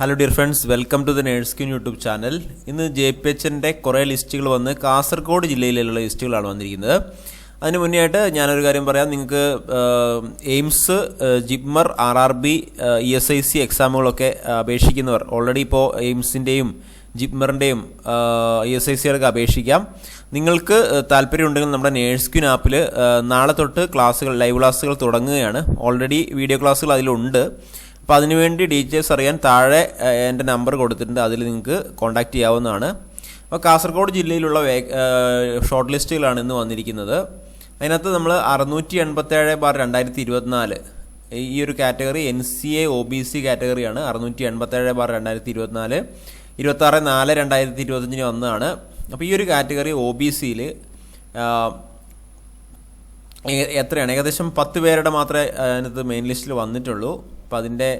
Hello dear friends welcome to the nurse queen YouTube channel ഇന്ന് J P എച്ചിന്റെ കുറേ ലിസ്റ്റുകൾ വന്ന് കാസർഗോഡ് ജില്ലയിലുള്ള ലിസ്റ്റുകളാണ് വന്നിരിക്കുന്നത്. അതിന് മുന്നേ ആയിട്ട് ഞാനൊരു കാര്യം പറയാം. നിങ്ങൾക്ക് AIIMS JIPMER R R B E S I C എക്സാമുകളൊക്കെ അപേക്ഷിക്കുന്നവർ ഓൾറെഡി ഇപ്പോൾ എയിംസിന്റെയും ജിപ്മറിന്റെയും ഇ എസ് ഐ സികൾക്ക് അപേക്ഷിക്കാം. നിങ്ങൾക്ക് താല്പര്യമുണ്ടെങ്കിൽ നമ്മുടെ നേഴ്സ് ക്യൂൻ ആപ്പിൽ നാളെ തൊട്ട് ക്ലാസ്സുകൾ ലൈവ് ക്ലാസ്സുകൾ തുടങ്ങുകയാണ്. ഓൾറെഡി വീഡിയോ ക്ലാസ്സുകൾ അതിലുണ്ട്. അപ്പോൾ അതിനുവേണ്ടി ഡീറ്റെയിൽസ് അറിയാൻ താഴെ എന്റെ നമ്പർ കൊടുത്തിട്ടുണ്ട്. അതിൽ നിങ്ങൾക്ക് കോൺടാക്റ്റ് ചെയ്യാവുന്നതാണ്. അപ്പോൾ കാസർഗോഡ് ജില്ലയിലുള്ള വേ ഷോർട്ട് ലിസ്റ്റുകളാണ് ഇന്ന് വന്നിരിക്കുന്നത്. അതിനകത്ത് നമ്മൾ അറുന്നൂറ്റി എൺപത്തേഴ് ബാർ രണ്ടായിരത്തി ഇരുപത്തിനാല് ഈ ഒരു category N C A O B C കാറ്റഗറിയാണ്. അറുന്നൂറ്റി എൺപത്തേഴ് ബാർ രണ്ടായിരത്തി ഇരുപത്തിനാല് ഇരുപത്താറ് നാല് രണ്ടായിരത്തി ഇരുപത്തഞ്ചിന് വന്നതാണ്. അപ്പോൾ ഈ ഒരു കാറ്റഗറി ഒ ബി സിയിൽ എത്രയാണ്? ഏകദേശം പത്ത് പേരുടെ മാത്രമേ അതിനകത്ത് മെയിൻ ലിസ്റ്റിൽ വന്നിട്ടുള്ളൂ. അപ്പോൾ അതിന്റെ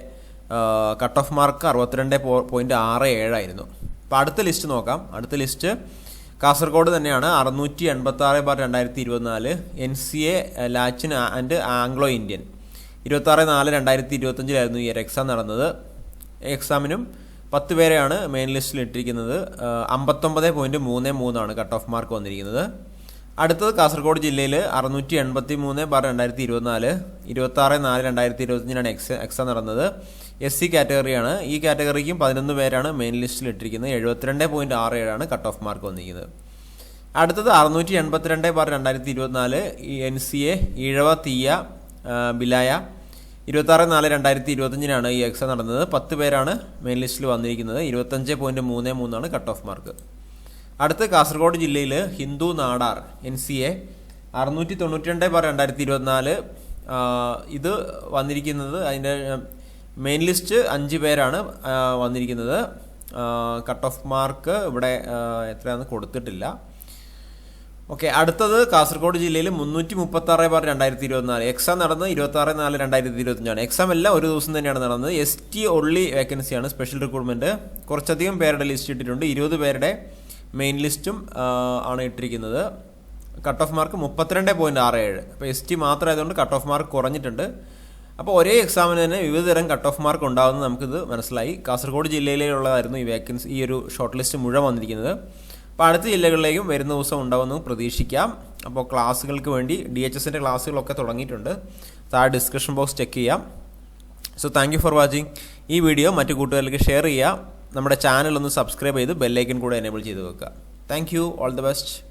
കട്ട് ഓഫ് മാർക്ക് അറുപത്തിരണ്ട് പോയിന്റ് ആറ് ഏഴായിരുന്നു. അപ്പോൾ അടുത്ത ലിസ്റ്റ് നോക്കാം. അടുത്ത ലിസ്റ്റ് കാസർഗോഡ് തന്നെയാണ്. അറുന്നൂറ്റി എൺപത്തി ആറ് ബാർ രണ്ടായിരത്തി ഇരുപത്തിനാല് N C A Latin and Anglo Indian ഇരുപത്താറ് നാല് രണ്ടായിരത്തി ഇരുപത്തഞ്ചിലായിരുന്നു ഈ ഒരു എക്സാം നടന്നത്. എക്സാമിനും പത്ത് പേരെയാണ് മെയിൻ ലിസ്റ്റിൽ ഇട്ടിരിക്കുന്നത്. അമ്പത്തൊമ്പത് പോയിന്റ് മൂന്ന് മൂന്നാണ് കട്ട് ഓഫ് മാർക്ക് വന്നിരിക്കുന്നത്. അടുത്തത് കാസർഗോഡ് ജില്ലയിൽ അറുന്നൂറ്റി എൺപത്തി മൂന്ന് ബാർ രണ്ടായിരത്തി ഇരുപത്തിനാല് ഇരുപത്താറ് നാല് രണ്ടായിരത്തി ഇരുപത്തിയഞ്ചിനാണ് എക്സ് എക്സാം നടന്നത്. എസ് സി കാറ്റഗറിയാണ്. ഈ കാറ്റഗറിക്കും പതിനൊന്ന് പേരാണ് മെയിൻ ലിസ്റ്റിൽ ഇട്ടിരിക്കുന്നത്. എഴുപത്തിരണ്ട് പോയിന്റ് ആറ് ഏഴാണ് കട്ട് ഓഫ് മാർക്ക് വന്നിരിക്കുന്നത്. അടുത്തത് അറുന്നൂറ്റി എൺപത്തിരണ്ട് ബാർ രണ്ടായിരത്തി ഇരുപത്തിനാല് എൻ സി എ ഈഴവ തീയ ബിലായ. ഇരുപത്താറ് നാല് രണ്ടായിരത്തി ഇരുപത്തഞ്ചിനാണ് ഈ എക്സാം നടന്നത്. പത്ത് പേരാണ് മെയിൻ ലിസ്റ്റിൽ വന്നിരിക്കുന്നത്. ഇരുപത്തഞ്ച് പോയിന്റ് മൂന്ന് മൂന്നാണ് കട്ട് ഓഫ് മാർക്ക്. അടുത്ത് കാസർഗോഡ് ജില്ലയിൽ Hindu Nadar N C A അറുന്നൂറ്റി തൊണ്ണൂറ്റി രണ്ട് ബാർ രണ്ടായിരത്തി ഇരുപത്തിനാല് ഇത് വന്നിരിക്കുന്നത് അതിന്റെ മെയിൻ ലിസ്റ്റ് അഞ്ച് പേരാണ് വന്നിരിക്കുന്നത്. കട്ട് ഓഫ് മാർക്ക് ഇവിടെ എത്രയാണെന്ന് കൊടുത്തിട്ടില്ല. ഓക്കെ അടുത്തത് കാസർഗോഡ് ജില്ലയിൽ മുന്നൂറ്റി മുപ്പത്തി ആറ് ബാർ രണ്ടായിരത്തി ഇരുപത്തിനാല് എക്സാം നടന്ന് ഇരുപത്താറ് നാല് രണ്ടായിരത്തി ഇരുപത്തഞ്ചാണ് എക്സാം എല്ലാം ഒരു ദിവസം തന്നെയാണ് നടന്നത്. എസ് ടി ഒള്ളി വേക്കൻസിയാണ് സ്പെഷ്യൽ റിക്രൂട്ട്മെന്റ് കുറച്ചധികം പേരുടെ ലിസ്റ്റ് ഇട്ടിട്ടുണ്ട്. ഇരുപത് പേരുടെ മെയിൻ ലിസ്റ്റും ആണ് ഇട്ടിരിക്കുന്നത്. കട്ട് ഓഫ് മാർക്ക് മുപ്പത്തിരണ്ട് പോയിന്റ് ആറ് ഏഴ്. അപ്പോൾ എസ് ടി മാത്രമായതുകൊണ്ട് കട്ട് ഓഫ് മാർക്ക് കുറഞ്ഞിട്ടുണ്ട്. അപ്പോൾ ഒരേ എക്സാമിന് തന്നെ വിവിധതരം കട്ട് ഓഫ് മാർക്ക് ഉണ്ടാകുന്നത് നമുക്കിത് മനസ്സിലായി. കാസർഗോഡ് ജില്ലയിലുള്ളതായിരുന്നു ഈ വേക്കൻസി ഈ ഒരു ഷോർട്ട് ലിസ്റ്റ് മുഴുവൻ വന്നിരിക്കുന്നത്. അപ്പോൾ അടുത്ത ജില്ലകളിലേക്കും വരുന്ന ദിവസം ഉണ്ടാവുമെന്ന് പ്രതീക്ഷിക്കാം. അപ്പോൾ ക്ലാസ്സുകൾക്ക് വേണ്ടി ഡി എച്ച് എസിന്റെ ക്ലാസ്സുകളൊക്കെ തുടങ്ങിയിട്ടുണ്ട്. താഴെ ഡിസ്ക്രിപ്ഷൻ ബോക്സ് ചെക്ക് ചെയ്യാം. So thank you for watching ഈ വീഡിയോ മറ്റു കൂട്ടുകാർക്ക് ഷെയർ ചെയ്യുക. നമ്മുടെ ചാനൽ ഒന്ന് സബ്സ്ക്രൈബ് ചെയ്ത് ബെല്ലൈക്കൻ കൂടെ എനേബിൾ ചെയ്ത് വെക്കുക. Thank you all the best